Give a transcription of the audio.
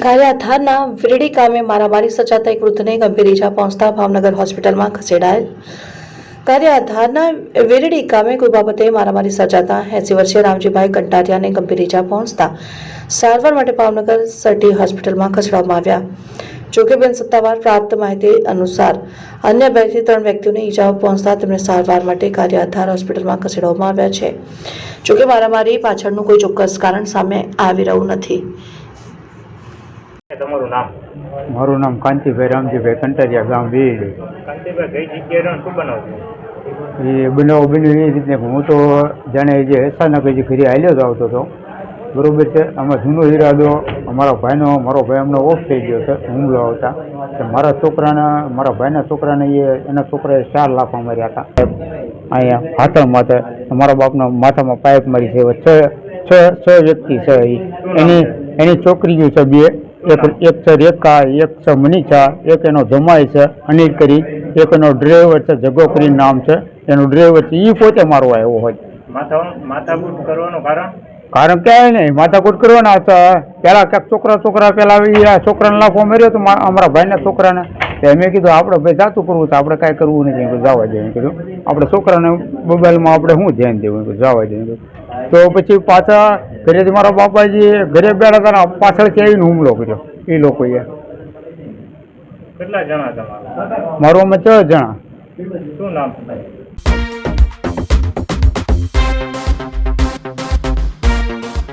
ગારિયાધારના વિરડી ગામે મારામારી સજાતા એક વૃદ્ધને ગંભીર ઈજા પહોંચતા ભાવનગર હોસ્પિટલમાં ખસેડાયેલ. ગારિયાધારના વિરડી ગામે કોઈ બાબતે મારામારી સર્જાતા એસી વર્ષીય રામજીભાઈ કંટારિયાને ગંભીર ઈજા પહોંચતા સારવાર માટે ભાવનગર સટી હોસ્પિટલમાં ખસેડવામાં આવ્યા. જોકે બેન સત્તાવાર પ્રાપ્ત માહિતી અનુસાર અન્ય બેથી ત્રણ વ્યક્તિઓને ઈજાઓ પહોંચતા તેમને સારવાર માટે ગારિયાધાર હોસ્પિટલમાં ખસેડવામાં આવ્યા છે. જોકે મારામારી પાછળનું કોઈ ચોક્કસ કારણ સામે આવી રહ્યું નથી. તમારું નામ? મારું નામ કાંતિભાઈ રામજીભાઈ કંટારિયા ગામ બીડ કાંતિભાઈ કઈ જગ્યાએ શું બનાવજો એ બનાવ બન્યો એ રીતે હું તો જાણે જે અચાનક જે ઘરે હાલ્યો જ આવતો હતો બરોબર છે આમાં જૂનો ઈરાદો અમારા ભાઈનો મારો ભાઈ અમને ઓફ થઈ ગયો છે હુમલો આવતા. મારા છોકરાના મારા ભાઈના છોકરાને એ એના છોકરાએ ચાર લાફા માર્યા હતા. અહીંયા હાથા માથે અમારા બાપના માથામાં પાઇપ મારી છે છ છ છ વ્યક્તિ છે. એની એની છોકરીઓ છે બે એક એક છે રેખા એક છે મનીષા એક એનો જમાઈ છે અનિલ કરી એક એનો ડ્રાઈવર છે જગો કરી નામ છે. એનો ડ્રાઈવર છે એ પોતે મારવા આવ્યો હોય. માથાકૂટ કરવાનું કારણ? કારણ કે નહીં માથાકૂટ કરવાના હતા પેલા ક્યાંક છોકરા છોકરા પેલા આ છોકરાને લાફો માર્યો તો અમારા ભાઈના છોકરાને. તો મેં કીધું આપણે ભાઈ જાતું કરવું તો આપણે કાંઈ કરવું નથી. જવા દે. મેં કીધું આપણે છોકરાને મોબાઈલમાં આપણે શું ધ્યાન દેવું? જવા દે. તો પછી પાછા ઘરેથી મારા બાપાજી ઘરે બેઠા હતા પાછળ પાછળથી આવીને હુમલો કર્યો. એ લોકોએ. કેટલા જણા તમારા? મારો અમે છ જણા. શું નામ